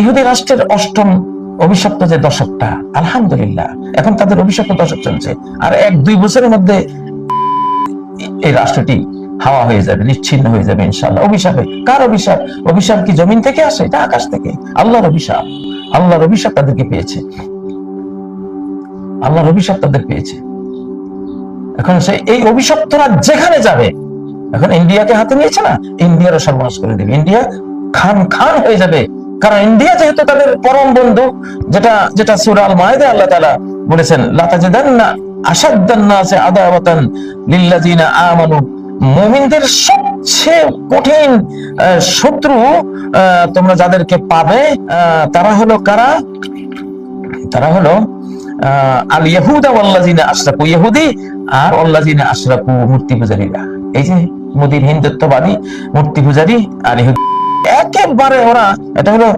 ইহুদি রাষ্ট্রের অষ্টম অভিশপ্ত যে দশকটা, আলহামদুলিল্লাহ। এখন তাদের অভিশপ্ত দশক চলছে। আর এক, দুই বছরের মধ্যে এই রাষ্ট্রটি হাওয়া হয়ে যাবে নিচ্ছিন্ন হয়ে যাবে ইনশাল্লাহ অভিশাপে কার অভিশাপ? অভিশাপ কি জমিন থেকে আসে এটা আকাশ থেকে? আল্লাহর অভিশাপ। আল্লাহর অভিশাপ তাদেরকে পেয়েছে। আল্লাহর অভিশাপ তাদের পেয়েছে। এখন সে এই অভিশপ্তরা যেখানে যাবে, এখন ইন্ডিয়াকে হাতে নিয়েছে না? ইন্ডিয়ারও সর্বনাশ করে দেবে। ইন্ডিয়া খান খান হয়ে যাবে। কারণ ইন্ডিয়া যেহেতু তাদের পরম বন্ধু, যেটা যেটা সুরাল মায়েদে আল্লাহ তাআলা বলেছেন, লাতাজিদান্না আসাদ্দান্নাসে আদাওয়াতান লিল্লাযিনা আমানু। মুমিনদের সবচেয়ে কঠিন শত্রু তোমরা যাদেরকে পাবে তারা হলো কারা? তারা হলো আল ইয়াহুদা ওয়াল্লাযিনা আশরাকু। ইহুদি আর ওয়াল্লাযিনা আশরাকু, মূর্তি পূজারীরা। এই যে মোদীর হিন্দুত্ববাদী মূর্তি পূজারী আর ইহুদি। একেবারে ওরা, এটা হলো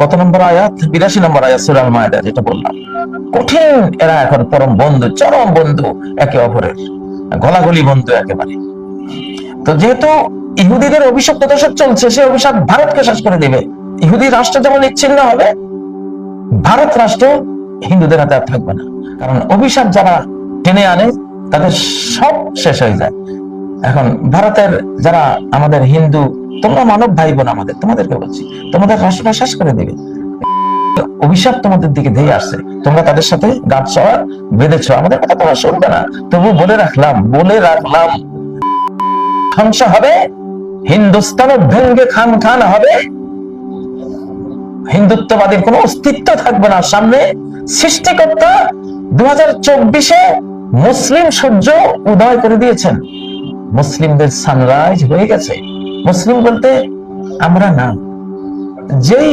কত নম্বর আয়াত? বিরাশি নম্বর আয়াত সুরাল মায়দা যেটা বললাম। কঠিন, এরা এখন পরম বন্ধু, চরম বন্ধু, একে অপরের। গলাগলি বন্ধু একেবারে। তো যেহেতু ইহুদিদের অভিশপ্ত দশক চলছে সে অভিশাপ ভারতকে শেষ করে দেবে। ইহুদি রাষ্ট্র যেমন নিচ্ছিন্ন হবে, ভারত রাষ্ট্র হিন্দুদের হাতে আর থাকবে না। কারণ অভিশাপ যারা টেনে আনে, তাদের সব শেষ হয়ে যায়। এখন ভারতের যারা আমাদের হিন্দু, তোমরা মানব ভাই বোন আমাদের, তোমাদেরকে বলছি, তোমাদের রাষ্ট্রটা শেষ করে দিবে। অভিশাপ তোমাদের দিকে ধেয়ে আসছে, তোমরা তাদের সাথে গাছ সওয়া বেঁধেছ আমাদের কথা তোমরা শুনবে না। তবু বলে রাখলাম বলে রাখলাম। ধ্বংস হবে, হিন্দুস্তান ভেঙ্গে খান খান হবে। হিন্দুত্ববাদীর কোনো অস্তিত্ব থাকবে না সামনে। সৃষ্টিকর্তা দু হাজার চব্বিশে মুসলিম সূর্য উদয় করে দিয়েছেন। মুসলিমদের সানরাইজ হয়ে গেছে। মুসলিম বলতে আমরা না। যেই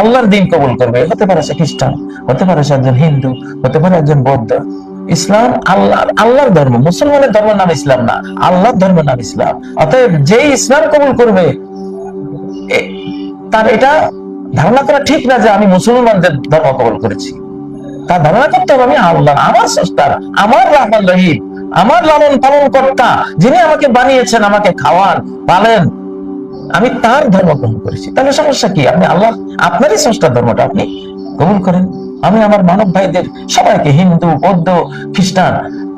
আল্লাহর দিন কবুল করবে, হতে পারে সে খ্রিস্টান, হতে পারে সে একজন হিন্দু, হতে পারে একজন বৌদ্ধ। ইসলাম আল্লাহ আল্লাহর ধর্ম। মুসলমানের ধর্ম নাম ইসলাম না, আল্লাহর ধর্ম নাম ইসলাম। অতএব যে ইসলাম কবুল করবে তার এটা ধারণা করা ঠিক না যে আমি মুসলমানদের ধর্ম কবল করেছি। তার ধারণা করতে হবে আমি আল্লাহ, আমার সস্তার আমার রহমান রহিম। আমার লালন পালন কর্তা, যিনি আমাকে বানিয়েছেন, আমাকে খাওয়ান, পালেন, আমি তার ধর্ম গ্রহণ করেছি। তাহলে সমস্যা কি? আপনি আল্লাহ, আপনারই স্রষ্টার ধর্মটা আপনি কবুল করেন। আমি আমার মানব ভাইদের সবাইকে হিন্দু, বৌদ্ধ, খ্রিস্টান,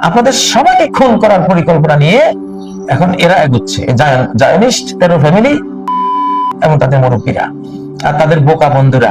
আপনাদের সবাইকে খুন করার পরিকল্পনা নিয়ে এখন এরা এগুচ্ছে। জায়নিস্ট, তেরো ফ্যামিলি, এবং তাদের মুরব্বীরা, আর তাদের বোকা বন্ধুরা।